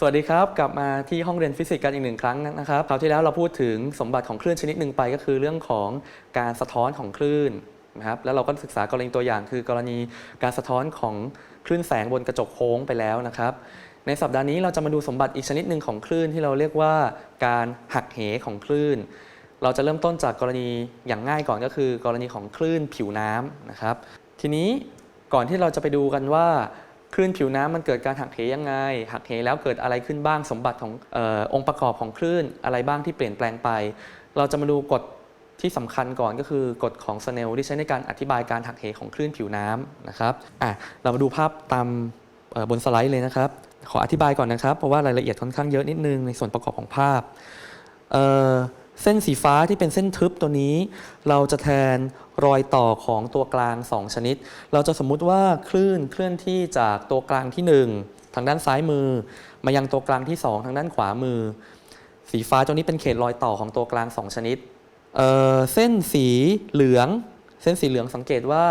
สวัสดีครับกลับมาที่ห้องเรียนฟิสิกส์กันอีกหนึ่งครั้งนะครับคราวที่แล้วเราพูดถึงสมบัติของคลื่นชนิดหนึ่งไปก็คือเรื่องของการสะท้อนของคลื่นนะครับแล้วเราก็ศึกษากรณีตัวอย่าง คือกรณีการสะท้อนของคลื่นแสงบนกระจกโค้งไปแล้วนะครับ ในสัปดาห์นี้เราจะมาดูสมบัติอีกชนิดหนึ่งของคลื่นที่เราเรียกว่าการหักเหของคลื่น เราจะเริ่มต้นจากกรณีอย่างง่ายก่อนก็คือ กรณีของคลื่นผิวน้ำนะครับ ทีนี้ก่อนที่เราจะไปดูกันว่า คลื่นผิวน้ำมันเกิดการหักเหยังไง หักเหแล้วเกิดอะไรขึ้นบ้างสมบัติของออองค์ประกอบของคลื่นอะไรบ้างที่เปลี่ยนแปลงไป เราจะมาดูกฎที่สำคัญก่อนก็คือกฎของสเนลที่ใช้ในการอธิบายการหักเหของคลื่นผิวน้ำนะครับอะเรามาดูภาพตามบนสไลด์เลยนะครับ ขออธิบายก่อนนะครับ เพราะว่ารายละเอียดค่อนข้างเยอะนิดนึงในส่วนประกอบของภาพ เส้นสีฟ้าที่เป็นเส้นทึบตัวนี้ เราจะแทนรอยต่อของตัวกลาง 2 ชนิด เราจะสมมุติว่าคลื่นเคลื่อนที่จากตัวกลางที่ 1 ทางด้านซ้ายมือ มายังตัวกลางที่ 2 ทางด้านขวามือ สีฟ้าตัวนี้เป็นเขตรอยต่อของตัวกลาง 2 ชนิดเเส้นสีเหลือง เส้นสีเหลืองสังเกตว่า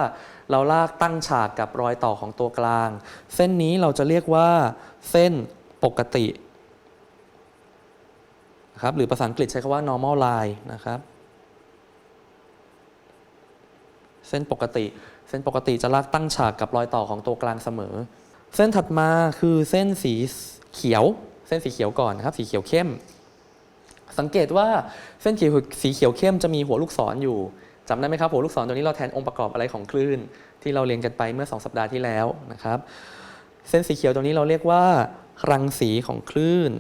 เราลากตั้งฉากกับรอยต่อของตัวกลาง เส้นนี้เราจะเรียกว่า เส้นปกติ นะครับหรือภาษาอังกฤษใช้คำว่า normal line นะครับ เส้นปกติ เส้นปกติจะลากตั้งฉากกับรอยต่อของตัวกลางเสมอ เส้นถัดมาคือเส้นสีเขียว เส้นสีเขียวก่อนนะครับ สีเขียวเข้ม สังเกตว่าเส้นเขียวสีเขียวเข้มจะมีหัวลูกศรอยู่จำได้ไหมครับหัวลูกศรตัวนี้เราแทนองค์ประกอบอะไรของคลื่น ที่เราเรียนกันไปเมื่อ 2 สัปดาห์ที่แล้วนะครับ เส้นสีเขียวตรงนี้เราเรียกว่ารังสีของคลื่น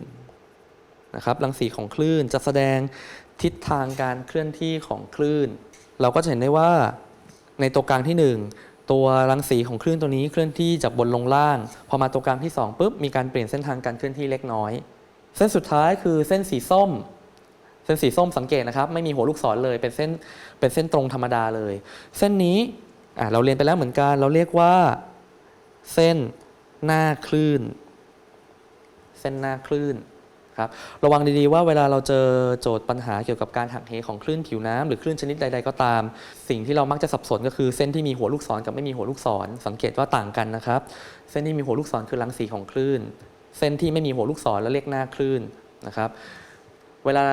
นะครับรังสีของคลื่นจะแสดงทิศทางการเคลื่อนที่ของคลื่น เราก็จะเห็นได้ว่าในตัวกลางที่ 1 ตัวรังสีของคลื่นตัวนี้เคลื่อนที่จากบนลงล่าง พอมาตัวกลางที่2ปุ๊บมีการเปลี่ยนเส้นทางการเคลื่อนที่เล็กน้อย เส้นสุดท้ายคือเส้นสีส้ม เส้นสีส้มสังเกตนะครับ ไม่มีหัวลูกศรเลยเป็นเส้นเป็นเส้นตรงธรรมดาเลย เส้นนี้เราเรียนไปแล้วเหมือนกันเราเรียกว่า เส้นหน้าคลื่น เส้นหน้าคลื่น ครับระวังดีๆว่าเวลาเราเจอโจทย์ปัญหาเกี่ยวกับการหักเหของคลื่นผิวน้ำหรือคลื่นชนิดใด ๆ ก็ตาม สิ่งที่เรามักจะสับสนก็คือเส้นที่มีหัวลูกศรกับไม่มีหัวลูกศร สังเกตว่าต่างกันนะครับ เส้นที่มีหัวลูกศรคือรังสีของคลื่น เส้นที่ไม่มีหัวลูกศรแล้วเรียกหน้าคลื่นนะครับ เวลา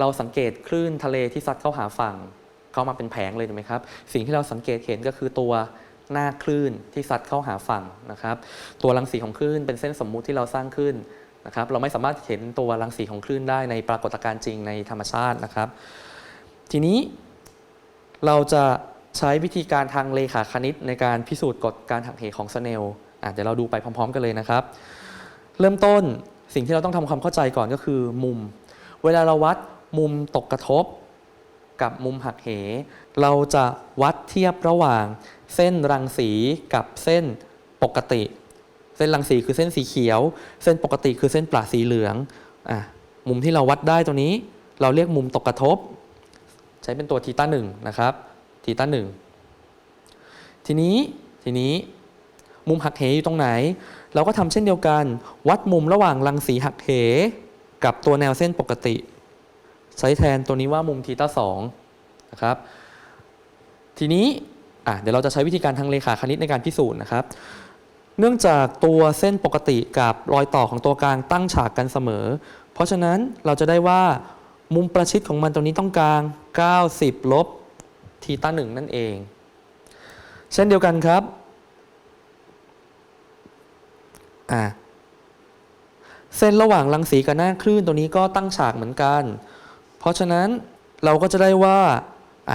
เราสังเกตคลื่นทะเลที่ซัดเข้าหาฝั่งเข้ามาเป็นแผงเลยถูกไหมครับ สิ่งที่เราสังเกตเห็นก็คือตัวหน้าคลื่นที่ซัดเข้าหาฝั่งนะครับ ตัวรังสีของคลื่นเป็นเส้นสมมุติที่เราสร้างขึ้น นะครับเราไม่สามารถเห็นตัวรังสีของคลื่นได้ในปรากฏการณ์จริงในธรรมชาตินะครับ ทีนี้เราจะใช้วิธีการทางเลขาคณิตในการพิสูจน์กฎการหักเหของสเนลเดี๋ยวเราดูไปพร้อม ๆ กันเลยนะครับ เริ่มต้นสิ่งที่เราต้องทำความเข้าใจก่อนก็คือมุม เวลาเราวัดมุมตกกระทบ กับมุมหักเห เราจะวัดเทียบระหว่าง เส้นรังสีกับเส้นปกติ เส้นรังสีคือเส้นสีเขียว เส้นปกติคือเส้นปลาสีเหลืองอะมุมที่เราวัดได้ตัวนี้ เราเรียกมุมตกกระทบ ใช้เป็นตัวทีต้าหนึ่งนะครับทีต้าหนึ่งทีนี้ทีนี้มุมหักเหอยู่ตรงไหน เราก็ทำเช่นเดียวกัน วัดมุมระหว่างรังสีหักเหกับตัวแนวเส้นปกติ ใช้แทนตัวนี้ว่ามุมทีต้าสองนะครับทีนี้อะเดี๋ยวเราจะใช้วิธีการทางเลขาคณิตในการพิสูจน์นะครับ เนื่องจากตัวเส้นปกติกับรอยต่อของตัวกลางตั้งฉากกันเสมอ เพราะฉะนั้นเราจะได้ว่ามุมประชิดของมันตรงนี้ต้องกลาง 90 ลบทีต้าหนึ่งนั่นเอง เช่นเดียวกันครับอะเส้นระหว่างรังสีกับหน้าคลื่นตัวนี้ก็ตั้งฉากเหมือนกัน เพราะฉะนั้นเราก็จะได้ว่า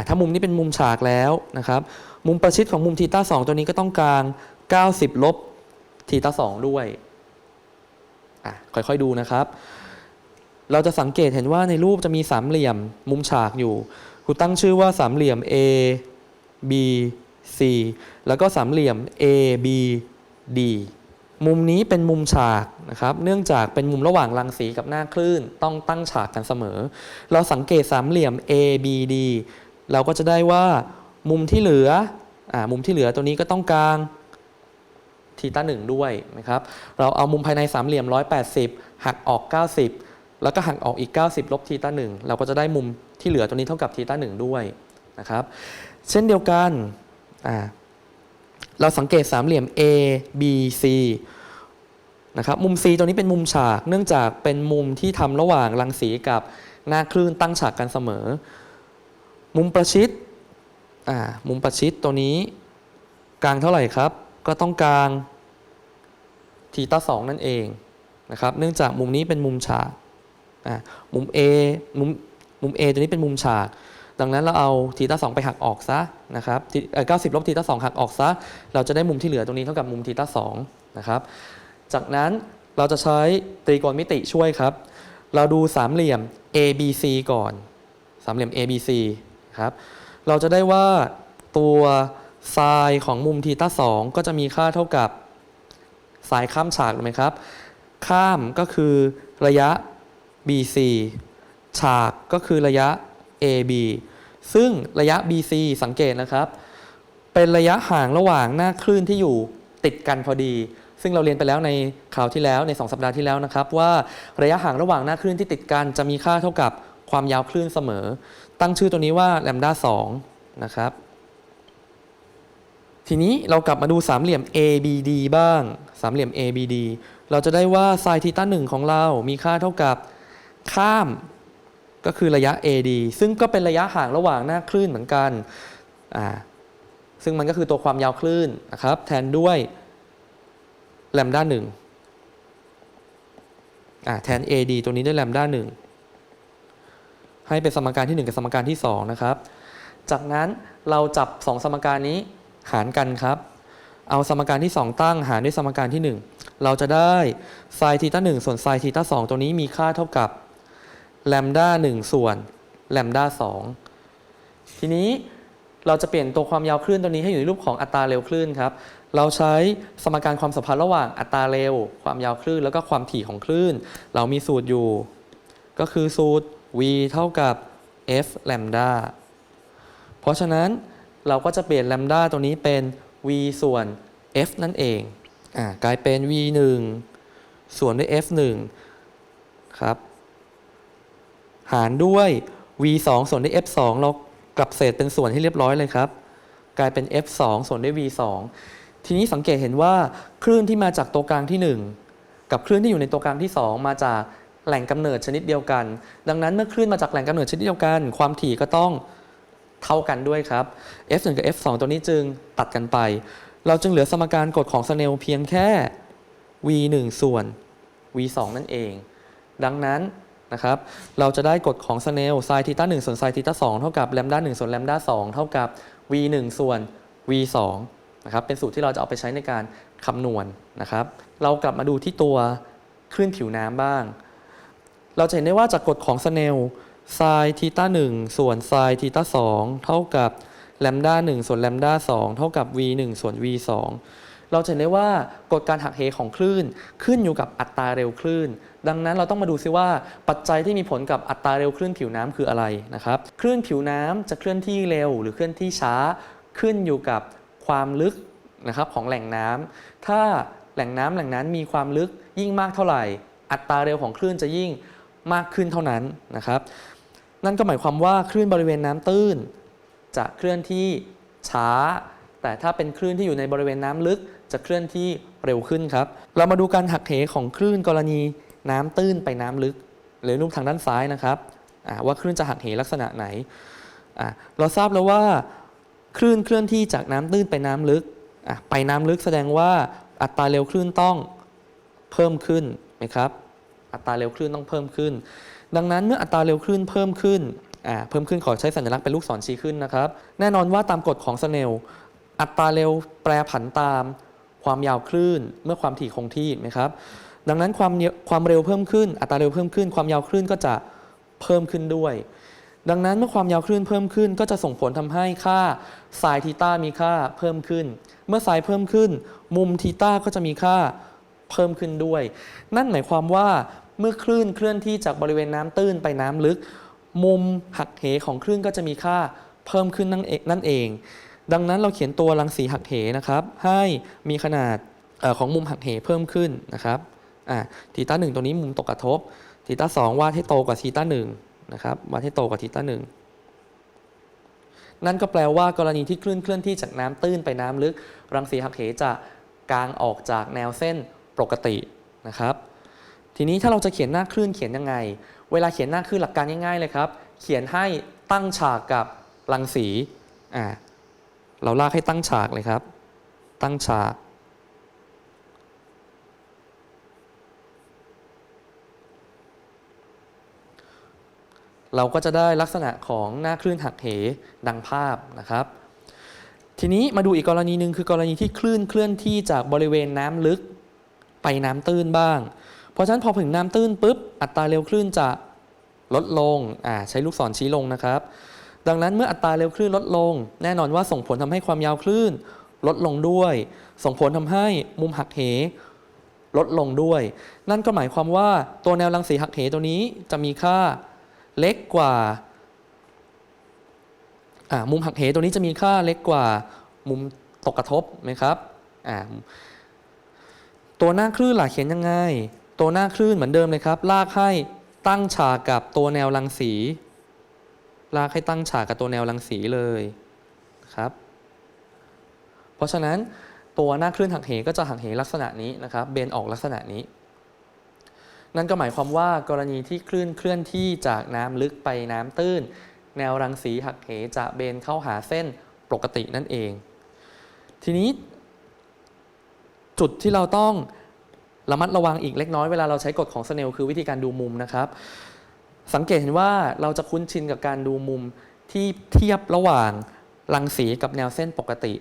ถ้ามุมนี้เป็นมุมฉากแล้วนะครับ มุมประชิดของมุมทีต้าสองตัวนี้ก็ต้องกลาง 90 ลบ ทีต้าสองด้วยอะค่อยๆดูนะครับ เราจะสังเกตเห็นว่าในรูปจะมีสามเหลี่ยมมุมฉากอยู่ครูตั้งชื่อว่าสามเหลี่ยม A B C แล้วก็สามเหลี่ยม A B D มุมนี้เป็นมุมฉากนะครับ เนื่องจากเป็นมุมระหว่างรังสีกับหน้าคลื่น ต้องตั้งฉากกันเสมอ เราสังเกตสามเหลี่ยม A B D เราก็จะได้ว่ามุมที่เหลืออมุมที่เหลือตัวนี้ก็ต้องกลาง ทีต้าหนึ่งด้วยนะครับเราเอามุมภายในสามเหลี่ยม 180 หักออก 90 แล้วก็หักออกอีก 90 ลบทีต้าหนึ่งเราก็จะได้มุมที่เหลือตัวนี้เท่ากับทีต้าหนึ่งด้วยนะครับเช่นเดียวกันเราสังเกตสามเหลี่ยม A B C นะครับมุม C ตัวนี้เป็นมุมฉาก เนื่องจากเป็นมุมที่ทำระหว่างรังสีกับหน้าคลื่นตั้งฉากกันเสมอ มุมประชิดมุมประชิดตัวนี้ กลางเท่าไหร่ครับ ก็ต้องกลาง ทีตาสองนั่นเองนะครับเนื่องจากมุมนี้เป็นมุมฉากมุม A มุมมุม A ตัวนี้เป็นมุมฉาก ดังนั้นเราเอาทีตาสองไปหักออกซะนะครับเก้าสิบลบทีตาสองหักออกซะ เราจะได้มุมที่เหลือตรงนี้เท่ากับมุมทีตาสองนะครับ จากนั้นเราจะใช้ตรีโกณมิติช่วยครับ เราดูสามเหลี่ยม ABC ก่อน สามเหลี่ยม ABC ครับ เราจะได้ว่าตัวไซน์ของมุมทีต้า2ก็จะมีค่าเท่ากับ ไซน์ข้ามฉากถูกไหมครับ ข้ามก็คือระยะ BC ฉากก็คือระยะ AB ซึ่งระยะ BC สังเกตนะครับ เป็นระยะห่างระหว่างหน้าคลื่นที่อยู่ติดกันพอดี ซึ่งเราเรียนไปแล้วในข่าวที่แล้วใน 2 สัปดาห์ที่แล้วนะครับ ว่าระยะห่างระหว่างหน้าคลื่นที่ติดกันจะมีค่าเท่ากับความยาวคลื่นเสมอ ตั้งชื่อตัวนี้ว่าแลมด้า2นะครับ ทีนี้เรากลับมาดูสามเหลี่ยม ABD บ้าง สามเหลี่ยม ABD เราจะได้ว่าไซน์ทีต้าหนึ่งของเรามีค่าเท่ากับข้ามก็คือระยะ AD ซึ่งก็เป็นระยะห่างระหว่างหน้าคลื่นเหมือนกัน อ่า ซึ่งมันก็คือตัวความยาวคลื่นนะครับ แทนด้วยแลมด้าหนึ่งอ่า แทน AD ตัวนี้ด้วยแลมด้าหนึ่งให้เป็นสมการที่ 1 กับสมการที่ 2 นะครับ จากนั้นเราจับ 2 สมการนี้ หารกันครับ เอาสมการที่ 2 ตั้งหารด้วยสมการที่ 1 เราจะได้ไซทีต้า1ส่วนไซทีต้า2ตัวนี้มีค่าเท่ากับแลมด้า1ส่วนแลมด้า2ทีนี้เราจะเปลี่ยนตัวความยาวคลื่นตัวนี้ให้อยู่ในรูปของอัตราเร็วคลื่นครับ เราใช้สมการความสัมพันธ์ระหว่างอัตราเร็ว ความยาวคลื่น แล้วก็ความถี่ของคลื่น เรามีสูตรอยู่ ก็คือสูตร v เท่ากับ f แลมด้าเพราะฉะนั้น เราก็จะเปลี่ยนแลมด้าตัวนี้เป็น v ส่วน f นั่นเองอ่ากลายเป็น v 1ส่วนด้วย f 1ครับ หารด้วย v 2ส่วนด้วย f 2เรากลับเศษเป็นส่วนให้เรียบร้อยเลยครับ กลายเป็น f 2ส่วนด้วย v 2ทีนี้สังเกตเห็นว่าคลื่นที่มาจากตัวกลางที่ 1 กับคลื่นที่อยู่ในตัวกลางที่ 2 มาจากแหล่งกำเนิดชนิดเดียวกัน ดังนั้นเมื่อคลื่นมาจากแหล่งกำเนิดชนิดเดียวกัน ความถี่ก็ต้อง เท่ากันด้วยครับ f 1 กับ f 2 ตัวนี้จึงตัดกันไป เราจึงเหลือสมการกฎของสเนลเพียงแค่ v 1 ส่วน v 2 นั่นเอง ดังนั้นนะครับ เราจะได้กฎของสเนลไซน์ทีต้า1ส่วนไซน์ทีต้า2เท่ากับแลมด้า1ส่วนแลมด้า2เท่ากับ v 1 ส่วน v 2 นะครับ เป็นสูตรที่เราจะเอาไปใช้ในการคำนวณนะครับ เรากลับมาดูที่ตัวคลื่นผิวน้ำบ้าง เราจะเห็นได้ว่าจากกฎของสเนล ไซน์ทีต้า1ส่วนไซน์ทีต้า2เท่ากับแลมด้า1ส่วนแลมด้า2เท่ากับ v 1ส่วน v 2เราจะเห็นได้ว่ากฎการหักเหของคลื่น ขึ้นอยู่กับอัตราเร็วคลื่น ดังนั้นเราต้องมาดูซิว่าปัจจัยที่มีผลกับอัตราเร็วคลื่นผิวน้ำคืออะไรนะครับคลื่นผิวน้ำจะเคลื่อนที่เร็วหรือเคลื่อนที่ช้า ขึ้นอยู่กับความลึกนะครับของแหล่งน้ำถ้าแหล่งน้ำแหล่งนั้นมีความลึกยิ่งมากเท่าไหร่ อัตราเร็วของคลื่นจะยิ่ง มากขึ้นเท่านั้นนะครับ นั่นก็หมายความว่าคลื่นบริเวณน้ำตื้น จะเคลื่อนที่ช้า แต่ถ้าเป็นคลื่นที่อยู่ในบริเวณน้ำลึก จะเคลื่อนที่เร็วขึ้นครับ เรามาดูการหักเหของคลื่นกรณีน้ำตื้นไปน้ำลึก หรือรูปทางด้านซ้ายนะครับว่าคลื่นจะหักเหลักษณะไหน เราทราบแล้วว่าคลื่นเคลื่อนที่จากน้ำตื้นไปน้ำลึก ไปน้ำลึกแสดงว่าอัตราเร็วคลื่นต้องเพิ่มขึ้นไหมครับ อัตราเร็วคลื่นต้องเพิ่มขึ้น ดังนั้นเมื่ออัตราเร็วคลื่นเพิ่มขึ้นอ่าเพิ่มขึ้นขอใช้สัญลักษณ์เป็นลูกศรชี้ขึ้นนะครับ แน่นอนว่าตามกฎของสเนลอัตราเร็วแปรผันตามความยาวคลื่น เมื่อความถี่คงที่ไหมครับ ดังนั้นความความเร็วเพิ่มขึ้น อัตราเร็วเพิ่มขึ้น ความยาวคลื่นก็จะเพิ่มขึ้นด้วย ดังนั้นเมื่อความยาวคลื่นเพิ่มขึ้น ก็จะส่งผลทำให้ค่าไซน์ทีต้ามีค่าเพิ่มขึ้น เมื่อไซน์เพิ่มขึ้น มุมทีต้าก็จะมีค่า เพิ่มขึ้นด้วย นั่นหมายความว่าเมื่อคลื่นเคลื่อนที่จากบริเวณน้ำตื้นไปน้ำลึก มุมหักเหของคลื่นก็จะมีค่าเพิ่มขึ้นนั่นเองนั่นเอง ดังนั้นเราเขียนตัวรังสีหักเหนะครับให้มีขนาดอของมุมหักเหเพิ่มขึ้นนะครับอ่าทีต้าหนึ่งตัวนี้มุมตกกระทบทีต้าสองวาดให้โตกว่าทีต้าหนึ่งนะครับวาดให้โตกว่าทีต้าหนึ่งนั่นก็แปลว่ากรณีที่คลื่นเคลื่อนที่จากน้ำตื้นไปน้ำลึก รังสีหักเหจะกางออกจากแนวเส้น ปกตินะครับ ทีนี้ถ้าเราจะเขียนหน้าคลื่นเขียนยังไง เวลาเขียนหน้าคลื่นหลักการง่ายๆเลยครับ เขียนให้ตั้งฉากกับรังสีอ่าเราลากให้ตั้งฉากเลยครับ ตั้งฉาก เราก็จะได้ลักษณะของหน้าคลื่นหักเหดังภาพนะครับ ทีนี้มาดูอีกกรณีหนึ่งคือกรณีที่คลื่นเคลื่อนที่จากบริเวณน้ำลึก ไปน้ำตื้นบ้าง เพราะฉะนั้นพอถึงน้ำตื้นปุ๊บอัตราเร็วคลื่นจะลดลงอ่าใช้ลูกศรชี้ลงนะครับ ดังนั้นเมื่ออัตราเร็วคลื่นลดลง แน่นอนว่าส่งผลทำให้ความยาวคลื่นลดลงด้วย ส่งผลทำให้มุมหักเหลดลงด้วย นั่นก็หมายความว่าตัวแนวรังสีหักเหตัวนี้จะมีค่าเล็กกว่ามุมหักเหตัวนี้จะมีค่าเล็กกว่ามุมตกกระทบไหมครับ ตัวหน้าคลื่นหล่ะเขียนยังไง ตัวหน้าคลื่นเหมือนเดิมเลยครับ ลากให้ตั้งฉากกับตัวแนวรังสี ลากให้ตั้งฉากกับตัวแนวรังสีเลยครับ เพราะฉะนั้นตัวหน้าคลื่นหักเหก็จะหักเหลักษณะนี้นะครับ เบนออกลักษณะนี้ นั่นก็หมายความว่ากรณีที่คลื่นเคลื่อนที่จากน้ำลึกไปน้ำตื้น แนวรังสีหักเหจะเบนเข้าหาเส้นปกตินั่นเอง ทีนี้ จุดที่เราต้องระมัดระวังอีกเล็กน้อยเวลาเราใช้กฎของสเนลคือวิธีการดูมุมนะครับ สังเกตเห็นว่าเราจะคุ้นชินกับการดูมุมที่เทียบระหว่างรังสีกับแนวเส้นปกติ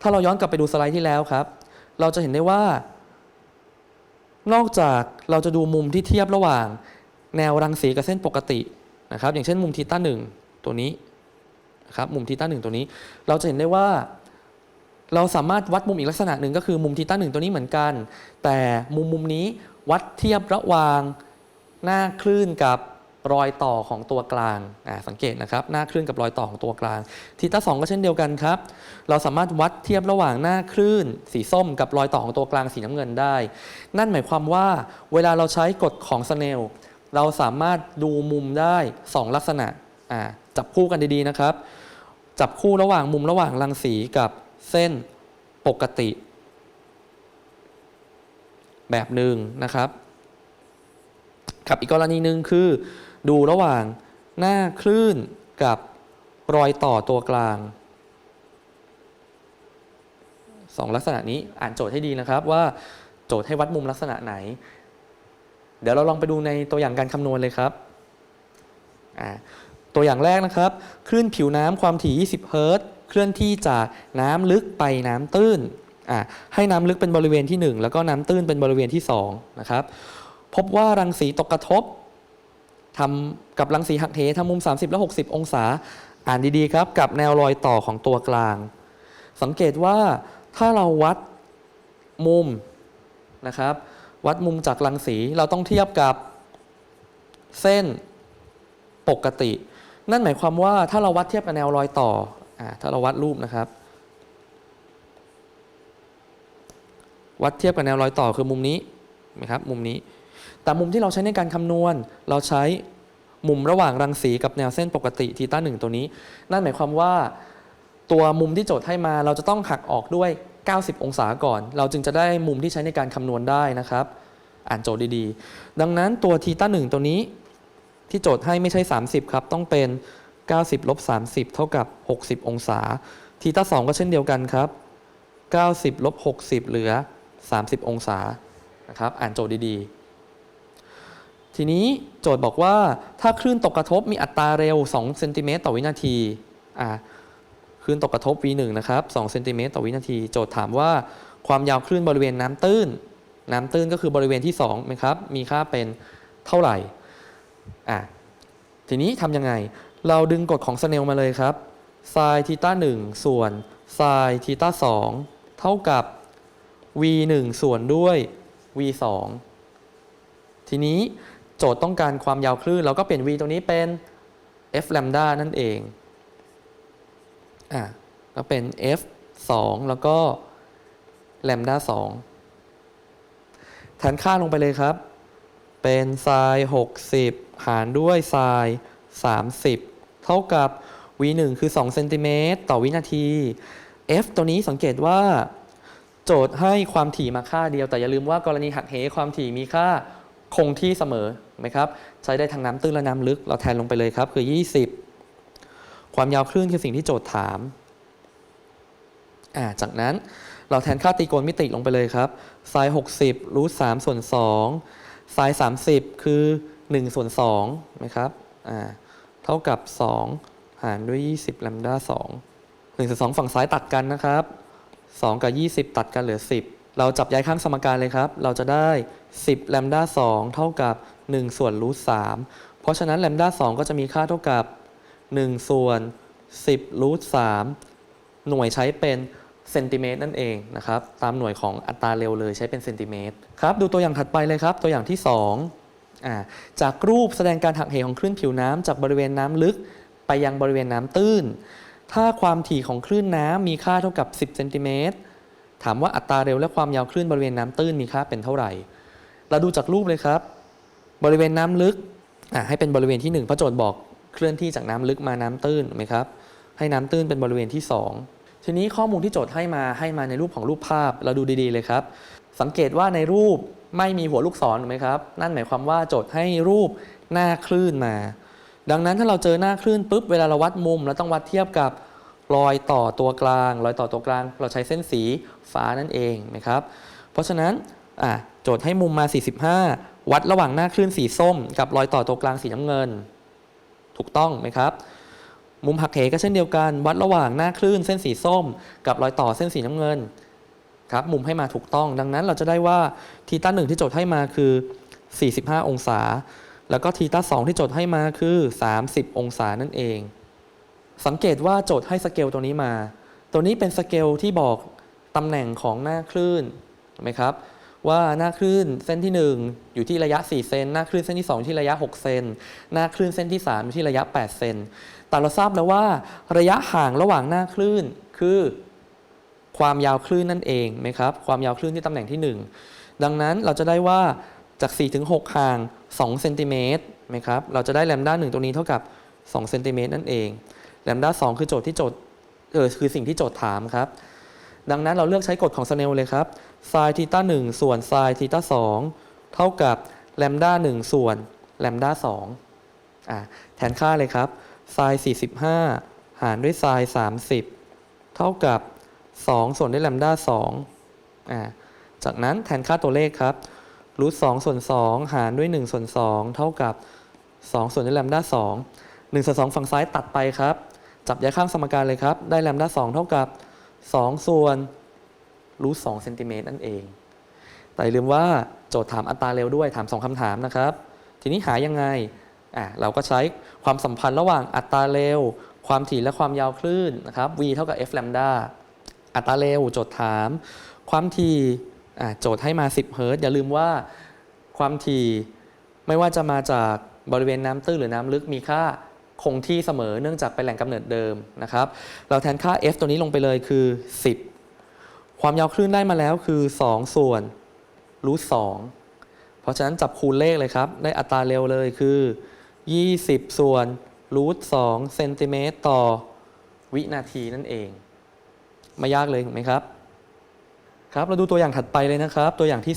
ถ้าเราย้อนกลับไปดูสไลด์ที่แล้วครับ เราจะเห็นได้ว่า นอกจากเราจะดูมุมที่เทียบระหว่าง แนวรังสีกับเส้นปกตินะครับ อย่างเช่นมุมทีต้าหนึ่งตัวนี้นะครับมุมทีต้าหนึ่งตัวนี้ เราจะเห็นได้ว่า เราสามารถวัดมุมอีกลักษณะหนึ่งก็คือมุมทีต้าหนึ่งตัวนี้เหมือนกัน แต่มุมมุมนี้วัดเทียบระหว่างหน้าคลื่นกับรอยต่อของตัวกลางอ่าสังเกตนะครับ หน้าคลื่นกับรอยต่อของตัวกลาง ทีต้าสองก็เช่นเดียวกันครับ เราสามารถวัดเทียบระหว่างหน้าคลื่น สีส้มกับรอยต่อของตัวกลางสีน้ำเงินได้ นั่นหมายความว่าเวลาเราใช้กฎของสเนล เราสามารถดูมุมได้ 2 ลักษณะอ่าจับคู่กันดีๆนะครับ จับคู่ระหว่างมุมระหว่างรังสีกับ เส้นปกติ แบบหนึ่งนะครับ กับอีกกรณีหนึ่งคือ ดูระหว่างหน้าคลื่นกับรอยต่อตัวกลางสองลักษณะนี้อ่านโจทย์ให้ดีนะครับว่าโจทย์ให้วัดมุมลักษณะไหน เดี๋ยวเราลองไปดูในตัวอย่างการคำนวณเลยครับ ตัวอย่างแรกนะครับ คลื่นผิวน้ำความถี่ 20 เฮิรตซ์ เคลื่อนที่จากน้ำลึกไปน้ำตื้นอ่าให้น้ำลึกเป็นบริเวณที่ 1 แล้วก็น้ำตื้นเป็นบริเวณที่2นะครับพบว่ารังสีตกกระทบทำกับรังสีหักเหทำมุม 30 และ 60 องศา อ่านดีๆครับ กับแนวรอยต่อของตัวกลาง สังเกตว่าถ้าเราวัดมุมนะครับ วัดมุมจากรังสีเราต้องเทียบกับเส้นปกติ นั่นหมายความว่าถ้าเราวัดเทียบกับแนวรอยต่อ ถ้าเราวัดรูปนะครับ วัดเทียบกับแนวรอยต่อคือมุมนี้นะครับมุมนี้ แต่มุมที่เราใช้ในการคำนวณ เราใช้มุมระหว่างรังสีกับแนวเส้นปกติทีต้าหนึ่งตัวนี้ นั่นหมายความว่าตัวมุมที่โจทย์ให้มาเราจะต้องหักออกด้วย 90 องศาก่อน เราจึงจะได้มุมที่ใช้ในการคำนวณได้นะครับ อ่านโจทย์ดีๆ ดังนั้นตัวทีต้าหนึ่งตัวนี้ที่โจทย์ให้ไม่ใช่ 30 ครับ ต้องเป็น 90ลบ30 เท่ากับ 60 องศาทีต้า2ก็เช่นเดียวกันครับ 90ลบ60 เหลือ 30 องศานะครับอ่านโจทย์ดีๆ ทีนี้โจทย์บอกว่าถ้าคลื่นตกกระทบมีอัตราเร็ว2เซนติเมตรต่อวินาทีอ่าคลื่นตกกระทบ v1 นะครับ2เซนติเมตรต่อวินาที โจทย์ถามว่าความยาวคลื่นบริเวณน้ำตื้น น้ำตื้นก็คือบริเวณที่2นะครับมีค่าเป็นเท่าไหร่อะทีนี้ทำยังไง เราดึงกฎของสเนลมาเลยครับไซน์ทีต้า1ส่วนไซน์ทีต้า2เท่ากับ v 1ส่วนด้วย v 2ทีนี้โจทย์ต้องการความยาวคลื่น เราก็เปลี่ยน v ตรงนี้เป็น f lambda นั่นเองอะก็เป็น f 2แล้วก็ lambda 2แทนค่าลงไปเลยครับ เป็นไซน์60 หารด้วยไซน์30 เท่ากับ v 1คือ2เซนติเมตรต่อวินาที f ตัวนี้สังเกตว่า โจทย์ให้ความถี่มาค่าเดียว แต่อย่าลืมว่ากรณีหักเหความถี่มีค่าคงที่เสมอไหมครับ ใช้ได้ทั้งน้ำตื้นและน้ำลึก เราแทนลงไปเลยครับ คือ 20 ความยาวคลื่นคือสิ่งที่โจทย์ถามาจากนั้นเราแทนค่าตีโกณมิติลงไปเลยครับไซน์60รูท3ส่วน2ไซน์30 คือ 1 ส่วน2นะครับ อ่า เท่ากับ 2 หารด้วย 20แลมด้า2 1ส่วน2ฝั่งซ้ายตัดกันนะครับ 2 กับ 20 ตัดกันเหลือ 10 เราจับย้ายข้างสมการเลยครับ เราจะได้ 10แลมด้า2เท่ากับ 1 ส่วนรูท3เพราะฉะนั้นแลมด้า2ก็จะมีค่าเท่ากับ 1 ส่วน 10รูท3หน่วยใช้เป็นเซนติเมตรนั่นเองนะครับ ตามหน่วยของอัตราเร็วเลยใช้เป็นเซนติเมตรครับ ดูตัวอย่างถัดไปเลยครับ ตัวอย่างที่2อ่า จากรูปแสดงการหักเหของคลื่นผิวน้ำจากบริเวณน้ำลึกไปยังบริเวณน้ำตื้น ถ้าความถี่ของคลื่นน้ำมีค่าเท่ากับ 10เซนติเมตรถามว่าอัตราเร็วและความยาวคลื่นบริเวณน้ำตื้นมีค่าเป็นเท่าไหร่ เราดูจากรูปเลยครับ บริเวณน้ำลึกให้เป็นบริเวณที่ 1 พระโจทย์บอกเคลื่อนที่จากน้ำลึกมาน้ำตื้นถูกไหมครับให้น้ำตื้นเป็นบริเวณที่ 2 ทีนี้ข้อมูลที่โจทย์ให้มาให้มาในรูปของรูปภาพเราดูดีๆเลยครับ สังเกตว่าในรูป ไม่มีหัวลูกศรถูกไหมครับ นั่นหมายความว่าโจทย์ให้รูปหน้าคลื่นมา ดังนั้นถ้าเราเจอหน้าคลื่นปุ๊บเวลาเราวัดมุมเราต้องวัดเทียบกับรอยต่อตัวกลาง รอยต่อตัวกลาง เราใช้เส้นสีฟ้านั่นเองนะครับ เพราะฉะนั้นอะโจทย์ให้มุมมา 45 วัดระหว่างหน้าคลื่นสีส้ม กับรอยต่อตัวกลางสีน้ำเงิน ถูกต้องไหมครับ มุมหักเหก็เช่นเดียวกัน วัดระหว่างหน้าคลื่นเส้นสีส้ม กับรอยต่อเส้นสีน้ำเงิน ครับมุมให้มาถูกต้อง ดังนั้นเราจะได้ว่าทีต้าหนึ่งที่โจทย์ให้มาคือ 45 องศา แล้วก็ทีต้าสองที่โจทย์ให้มาคือ 30 องศานั่นเอง สังเกตว่าโจทย์ให้สเกลตัวนี้มา ตัวนี้เป็นสเกลที่บอกตำแหน่งของหน้าคลื่นถูกไหมครับว่าหน้าคลื่นเส้นที่ 1 อยู่ที่ระยะ 4 เซน หน้าคลื่นเส้นที่ 2 ที่ระยะ 6 เซน หน้าคลื่นเส้นที่ 3 อยู่ที่ระยะ 8 เซน แต่เราทราบแล้วว่า ระยะห่างระหว่างหน้าคลื่นคือ ความยาวคลื่นนั่นเองไหมครับความยาวคลื่นที่ตำแหน่งที่ 1 ดังนั้นเราจะได้ว่าจาก 4 ถึง 6 ห่าง2เซนติเมตรไหมครับเราจะได้แลมด้า1ตัวนี้เท่ากับ2เซนติเมตรนั่นเองแลมด้า2คือโจทย์ที่โจทย์เออคือสิ่งที่โจทย์ถามครับ ดังนั้นเราเลือกใช้กฎของสเนลเลยครับไซน์ทีต้า1ส่วนไซน์ทีต้า2เท่ากับแลมด้า1ส่วนแลมด้า2อ่าแทนค่าเลยครับไซน์45 หารด้วยไซน์30 เท่ากับ 2 ส่วนด้วยแลมด้า2อ่าจากนั้นแทนค่าตัวเลขครับรูท2ส่วน 2 หารด้วย 1 ส่วน 2 เท่ากับ 2 ส่วนด้วยแลมด้า2 1ส่วน2ฝั่งซ้ายตัดไปครับ จับย้ายข้างสมการเลยครับ ได้แลมด้า2เท่ากับ 2 ส่วนรูท2เซนติเมตรนั่นเอง แต่ลืมว่าโจทย์ถามอัตราเร็วด้วยถาม 2คำถามนะครับ ทีนี้หายังไงอะเราก็ใช้ความสัมพันธ์ระหว่างอัตราเร็ว ความถี่และความยาวคลื่นนะครับ v เท่ากับ f แลมดา อัตราเร็วโจทย์ถาม ความถี่โจทย์ให้มา 10 เฮิรต์อย่าลืมว่าความถี่ไม่ว่าจะมาจากบริเวณน้ำตื้นหรือน้ำลึกมีค่าคงที่เสมอเนื่องจากเป็นแหล่งกำเนิดเดิมนะครับ เราแทนค่า f ตัวนี้ลงไปเลยคือ 10 ความยาวคลื่นได้มาแล้วคือ 2 ส่วนรูท2เพราะฉะนั้นจับคูณเลขเลยครับ ได้อัตราเร็วเลยคือ 20 ส่วนรูท2เซนติเมตรต่อวินาทีนั่นเอง ไม่ยากเลยถูกไหมครับครับเราดูตัวอย่างถัดไปเลยนะครับ ตัวอย่างที่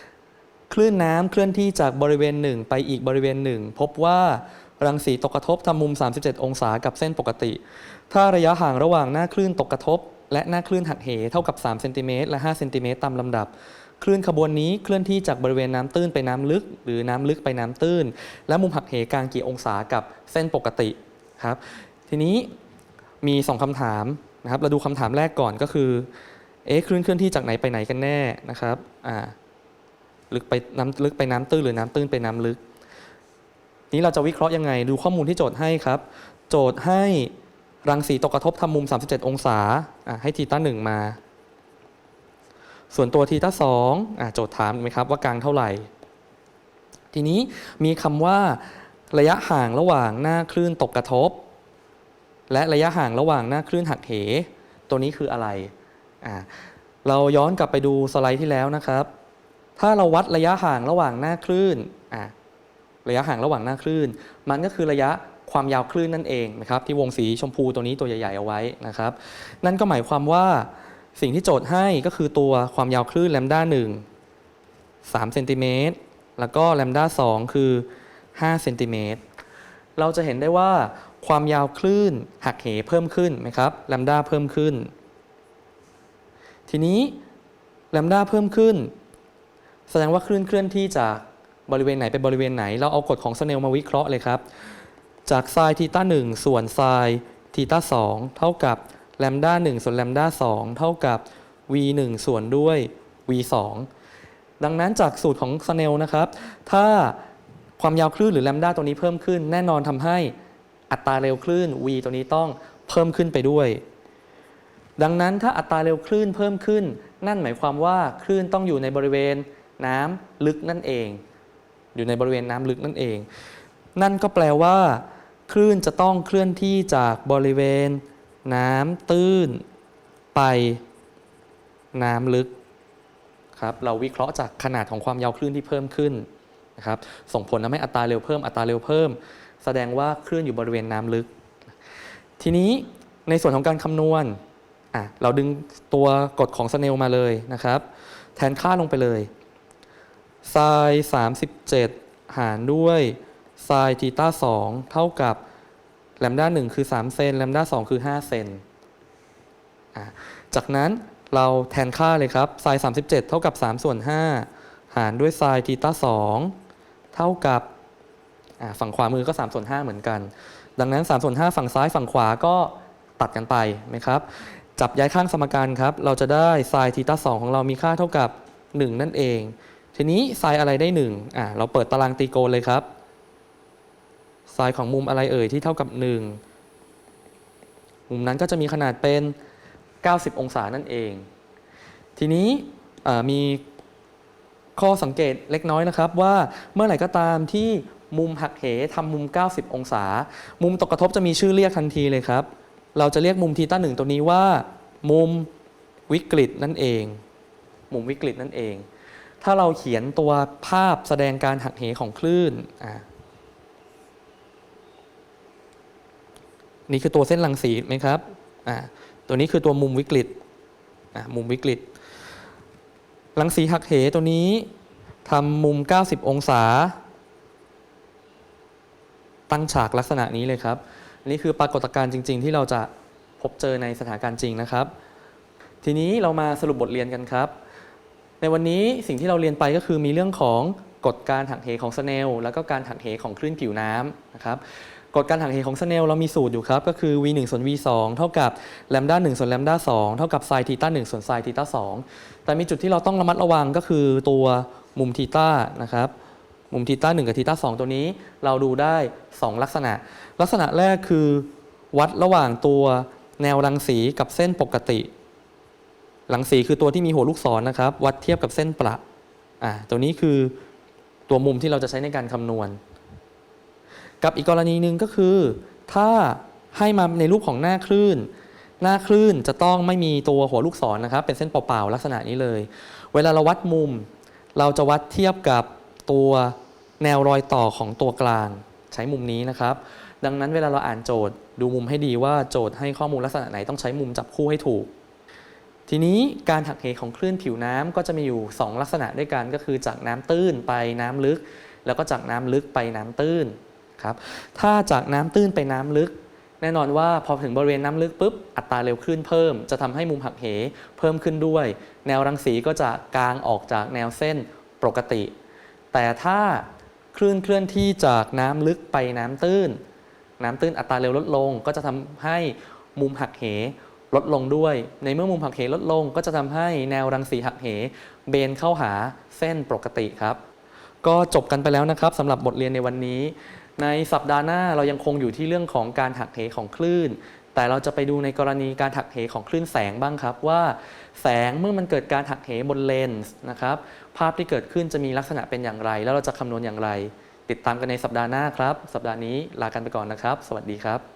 3 คลื่นน้ำเคลื่อนที่จากบริเวณหนึ่งไปอีกบริเวณหนึ่งพบว่ารังสีตกกระทบทำมุม 37 องศากับเส้นปกติ ถ้าระยะห่างระหว่างหน้าคลื่นตกกระทบ และหน้าคลื่นหักเหเท่ากับ3เซนติเมตรและ5เซนติเมตรตามลำดับ คลื่นขบวนนี้เคลื่อนที่จากบริเวณน้ำตื้นไปน้ำลึก หรือน้ำลึกไปน้ำตื้น และมุมหักเหกลางกี่องศากับเส้นปกติครับ ทีนี้มี 2คำถาม นะครับ เราดูคำถามแรกก่อนก็คือเอ๊ะคลื่นเคลื่อนที่จากไหนไปไหนกันแน่นะครับอ่าลึกไปน้ำลึกไปน้ำตื้นหรือน้ำตื้นไปน้ำลึก นี้เราจะวิเคราะห์ยังไง ดูข้อมูลที่โจทย์ให้ครับ โจทย์ให้รังสีตกกระทบทำมุม 37 องศาอะให้ทีต้าหนึ่งมา ส่วนตัวทีต้าสองอะโจทย์ถามไหมครับว่ากลางเท่าไหร่ ทีนี้มีคำว่าระยะห่างระหว่างหน้าคลื่นตกกระทบ และระยะห่างระหว่างหน้าคลื่นหักเห ตัวนี้คืออะไรอะเราย้อนกลับไปดูสไลด์ที่แล้วนะครับ ถ้าเราวัดระยะห่างระหว่างหน้าคลื่นอะระยะห่างระหว่างหน้าคลื่น มันก็คือระยะความยาวคลื่นนั่นเองนะครับที่วงสีชมพูตัวนี้ตัวใหญ่ๆเอาไว้นะครับ นั่นก็หมายความว่าสิ่งที่โจทย์ให้ก็คือตัวความยาวคลื่นแลมด้าหนึ่ง3เซนติเมตรแล้วก็แลมด้า2คือ5เซนติเมตรเราจะเห็นได้ว่า ความยาวคลื่นหักเหเพิ่มขึ้นไหมครับแลมด้าเพิ่มขึ้น ทีนี้แลมด้าเพิ่มขึ้น แสดงว่าคลื่นเคลื่อนที่จากบริเวณไหนไปบริเวณไหน เราเอากฎของสเนลมาวิเคราะห์เลยครับ จากไซน์ทีต้า1ส่วนไซน์ทีต้า2เท่ากับแลมด้า1ส่วนแลมด้า2เท่ากับ v 1ส่วนด้วย v 2ดังนั้นจากสูตรของสเนลนะครับ ถ้าความยาวคลื่นหรือแลมด้าตัวนี้เพิ่มขึ้น แน่นอนทำให้ อัตราเร็วคลื่น v ตัวนี้ต้องเพิ่มขึ้นไปด้วย ดังนั้นถ้าอัตราเร็วคลื่นเพิ่มขึ้น นั่นหมายความว่าคลื่นต้องอยู่ในบริเวณน้ำลึกนั่นเอง อยู่ในบริเวณน้ำลึกนั่นเอง นั่นก็แปลว่า คลื่นจะต้องเคลื่อนที่จากบริเวณ น้ำตื้น ไป น้ำลึกครับเราวิเคราะห์จากขนาดของความยาวคลื่นที่เพิ่มขึ้นนะครับส่งผลทำให้อัตราเร็วเพิ่มอัตราเร็วเพิ่ม แสดงว่าคลื่นอยู่บริเวณน้ำลึก ทีนี้ในส่วนของการคำนวณเราดึงตัวกฎของสเนลมาเลยนะครับ แทนค่าลงไปเลยไซน์37 หารด้วยไซน์ทีต้า2เท่ากับแลมด้า1คือ 3 เซนแลมด้า2คือ 5 เซนจากนั้นเราแทนค่าเลยครับไซน์37 เท่ากับ 3 ส่วน 5 หารด้วยไซน์ทีต้า2เท่ากับ ฝั่งขวามือก็3ส่วน5เหมือนกัน ดังนั้น3ส่วน5ฝั่งซ้ายฝั่งขวาก็ตัดกันไปไหมครับ จับย้ายข้างสมการครับ เราจะได้ไซน์ทีตา2ของเรามีค่าเท่ากับ 1 นั่นเอง ทีนี้ไซน์อะไรได้1อะเราเปิดตารางตีโกณเลยครับไซน์ของมุมอะไรเอ่ยที่เท่ากับ 1 มุมนั้นก็จะมีขนาดเป็น 90 องศานั่นเอง ทีนี้มีข้อสังเกตเล็กน้อยนะครับว่าเมื่อไหร่ก็ตามที่ มุมหักเหทำมุม 90 องศา มุมตกกระทบจะมีชื่อเรียกทันทีเลยครับ เราจะเรียกมุมทีต้าหนึ่งตัวนี้ว่า มุมวิกฤตนั่นเอง มุมวิกฤตนั่นเอง ถ้าเราเขียนตัวภาพแสดงการหักเหของคลื่นนี่คือตัวเส้นรังสีไหมครับ ตัวนี้คือตัวมุมวิกฤต มุมวิกฤต รังสีหักเหตัวนี้ทำมุม 90 องศา ตั้งฉากลักษณะนี้เลยครับ นี่คือปรากฏการณ์จริง ๆ ที่เราจะพบเจอในสถานการณ์จริงนะครับ ทีนี้เรามาสรุปบทเรียนกันครับ ในวันนี้สิ่งที่เราเรียนไปก็คือมีเรื่องของกฎการหักเหของสเนลแล้วก็การหักเหของคลื่นผิวน้ำนะครับกฎการหักเหของสเนลเรามีสูตรอยู่ครับ ก็คือ v 1ส่วน v 2เท่ากับแลมด้า1ส่วนแลมด้า2เท่ากับไซทีต้า1ส่วนไซทีต้า2แต่มีจุดที่เราต้องระมัดระวังก็คือตัวมุมทีต้านะครับ มุมทีต้า1กับทีต้า2ตัวนี้เราดูได้ 2 ลักษณะ ลักษณะแรกคือ วัดระหว่างตัวแนวรังสีกับเส้นปกติ รังสีคือตัวที่มีหัวลูกศรนะครับ วัดเทียบกับเส้นประอ่าตัวนี้คือตัวมุมที่เราจะใช้ในการคำนวณ กับอีกกรณีหนึ่งก็คือ ถ้าให้มาในรูปของหน้าคลื่น หน้าคลื่นจะต้องไม่มีตัวหัวลูกศรนะครับ เป็นเส้นเปล่าๆลักษณะนี้เลย เวลาเราวัดมุม เราจะวัดเทียบกับตัว แนวรอยต่อของตัวกลางใช้มุมนี้นะครับ ดังนั้นเวลาเราอ่านโจทย์ดูมุมให้ดีว่าโจทย์ให้ข้อมูลลักษณะไหนต้องใช้มุมจับคู่ให้ถูก ทีนี้การหักเหของคลื่นผิวน้ำก็จะมีอยู่ 2 ลักษณะด้วยกันก็คือจากน้ำตื้นไปน้ำลึก แล้วก็จากน้ำลึกไปน้ำตื้นครับถ้าจากน้ำตื้นไปน้ำลึก แน่นอนว่าพอถึงบริเวณน้ำลึกปุ๊บอัตราเร็วคลื่นเพิ่ม จะทำให้มุมหักเหเพิ่มขึ้นด้วย แนวรังสีก็จะกางออกจากแนวเส้นปกติ แต่ถ้า คลื่นเคลื่อนที่จากน้ำลึกไปน้ำตื้น น้ำตื้นอัตราเร็วลดลง ก็จะทำให้มุมหักเหลดลงด้วย ในเมื่อมุมหักเหลดลง ก็จะทำให้แนวรังสีหักเหเบนเข้าหาเส้นปกติครับ ก็จบกันไปแล้วนะครับสำหรับบทเรียนในวันนี้ ในสัปดาห์หน้าเรายังคงอยู่ที่เรื่องของการหักเหของคลื่น แต่เราจะไปดูในกรณีการหักเหของคลื่นแสงบ้างครับว่าแสงเมื่อมันเกิดการหักเหบนเลนส์นะครับภาพที่เกิดขึ้นจะมีลักษณะเป็นอย่างไร แล้วเราจะคำนวณอย่างไร ติดตามกันในสัปดาห์หน้าครับ สัปดาห์นี้ลากันไปก่อนนะครับ สวัสดีครับ